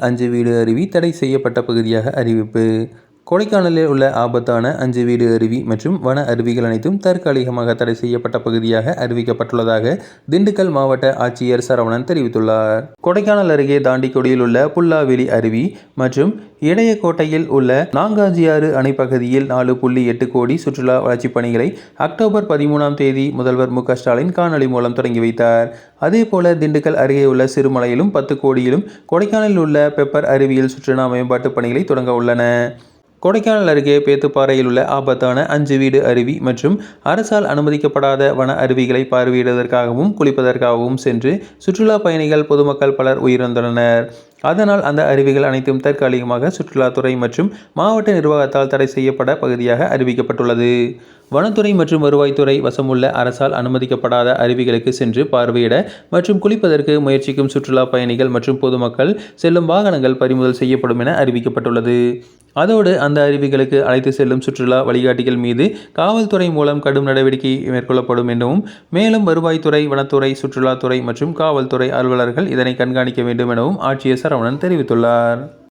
அஞ்சு வீடு அருவி தடை செய்யப்பட்ட பகுதியாக அறிவிப்பு. கொடைக்கானலில் உள்ள ஆபத்தான அஞ்சு வீடு அருவி மற்றும் வன அருவிகள் அனைத்தும் தற்காலிகமாக தடை செய்யப்பட்ட பகுதியாக அறிவிக்கப்பட்டுள்ளதாக திண்டுக்கல் மாவட்ட ஆட்சியர் சரவணன் தெரிவித்துள்ளார். கொடைக்கானல் அருகே தாண்டிக்கொடியில் உள்ள புல்லாவெளி அருவி மற்றும் இடையக்கோட்டையில் உள்ள நாங்காஞ்சியாறு அணைப்பகுதியில் நாலு புள்ளி எட்டு கோடி சுற்றுலா வளர்ச்சிப் பணிகளை அக்டோபர் பதிமூணாம் தேதி முதல்வர் மு க ஸ்டாலின் காணொலி மூலம் தொடங்கி வைத்தார். அதேபோல திண்டுக்கல் அருகே உள்ள சிறுமலையிலும் பத்து கோடியிலும் கொடைக்கானலில் உள்ள பெப்பர் அருவியில் சுற்றுலா மேம்பாட்டு பணிகளை தொடங்க உள்ளன. கொடைக்கானல் அருகே பேத்துப்பாறையில் உள்ள ஆபத்தான அஞ்சு வீடு அருவி மற்றும் அரசால் அனுமதிக்கப்படாத வன அருவிகளை பார்வையிடுவதற்காகவும் குளிப்பதற்காகவும் சென்று சுற்றுலா பயணிகள் பொதுமக்கள் பலர் உயிரிழந்துள்ளனர். அதனால் அந்த அருவிகள் அனைத்தும் தற்காலிகமாக சுற்றுலாத்துறை மற்றும் மாவட்ட நிர்வாகத்தால் தடை செய்யப்பட பகுதியாக அறிவிக்கப்பட்டுள்ளது. வனத்துறை மற்றும் வருவாய்த்துறை வசமுள்ள அரசால் அனுமதிக்கப்படாத அருவிகளுக்கு சென்று பார்வையிட மற்றும் குளிப்பதற்கு முயற்சிக்கும் சுற்றுலா பயணிகள் மற்றும் பொதுமக்கள் செல்லும் வாகனங்கள் பறிமுதல் செய்யப்படும் என அறிவிக்கப்பட்டுள்ளது. அதோடு அந்த அருவிகளுக்கு அழைத்து செல்லும் சுற்றுலா வழிகாட்டிகள் மீது காவல்துறை மூலம் கடும் நடவடிக்கை மேற்கொள்ளப்படும் எனவும் மேலும் வருவாய்த்துறை வனத்துறை சுற்றுலாத்துறை மற்றும் காவல்துறை அலுவலர்கள் இதனை கண்காணிக்க வேண்டும் எனவும் ஆட்சியர் சரவணன் தெரிவித்துள்ளார்.